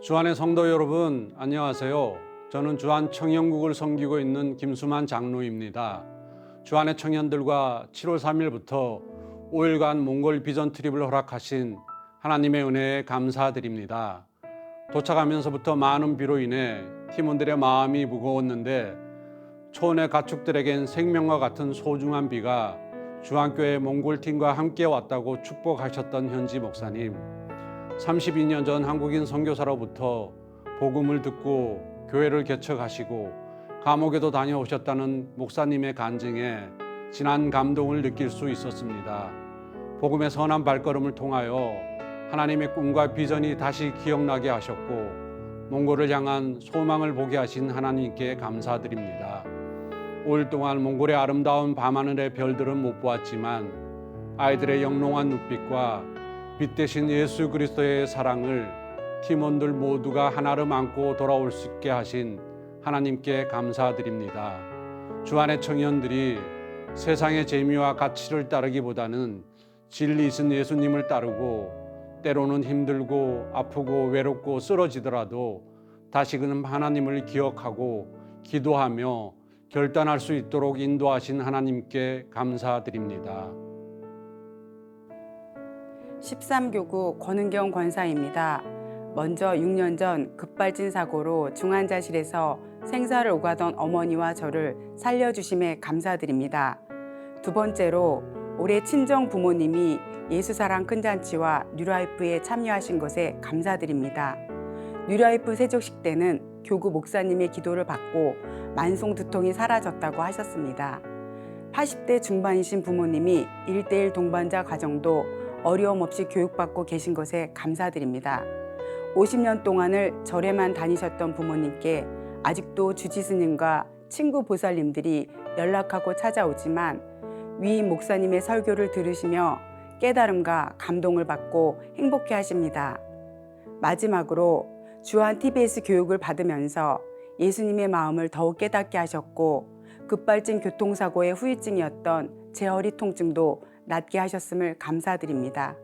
주안의 성도 여러분 안녕하세요. 저는 주안 청년국을 섬기고 있는 김수만 장로입니다. 주안의 청년들과 7월 3일부터 5일간 몽골 비전 트립을 허락하신 하나님의 은혜에 감사드립니다. 도착하면서부터 많은 비로 인해 팀원들의 마음이 무거웠는데 초원의 가축들에겐 생명과 같은 소중한 비가 주안교회 몽골 팀과 함께 왔다고 축복하셨던 현지 목사님. 32년 전 한국인 선교사로부터 복음을 듣고 교회를 개척하시고 감옥에도 다녀오셨다는 목사님의 간증에 진한 감동을 느낄 수 있었습니다. 복음의 선한 발걸음을 통하여 하나님의 꿈과 비전이 다시 기억나게 하셨고 몽골을 향한 소망을 보게 하신 하나님께 감사드립니다. 5일 동안 몽골의 아름다운 밤하늘의 별들은 못 보았지만 아이들의 영롱한 눈빛과 빛 대신 예수 그리스도의 사랑을 팀원들 모두가 하나로 안고 돌아올 수 있게 하신 하나님께 감사드립니다. 주안의 청년들이 세상의 재미와 가치를 따르기보다는 진리이신 예수님을 따르고 때로는 힘들고 아프고 외롭고 쓰러지더라도 다시금 하나님을 기억하고 기도하며 결단할 수 있도록 인도하신 하나님께 감사드립니다. 13교구 권은경 권사입니다. 먼저 6년 전 급발진 사고로 중환자실에서 생사를 오가던 어머니와 저를 살려주심에 감사드립니다. 두 번째로 올해 친정 부모님이 예수사랑 큰잔치와 뉴라이프에 참여하신 것에 감사드립니다. 뉴라이프 세족식 때는 교구 목사님의 기도를 받고 만성 두통이 사라졌다고 하셨습니다. 80대 중반이신 부모님이 1대1 동반자 가정도 어려움 없이 교육받고 계신 것에 감사드립니다. 50년 동안을 절에만 다니셨던 부모님께 아직도 주지스님과 친구 보살님들이 연락하고 찾아오지만 위임 목사님의 설교를 들으시며 깨달음과 감동을 받고 행복해 하십니다. 마지막으로 주한 TBS 교육을 받으면서 예수님의 마음을 더욱 깨닫게 하셨고 급발진 교통사고의 후유증이었던 제 허리 통증도 낫게 하셨음을 감사드립니다.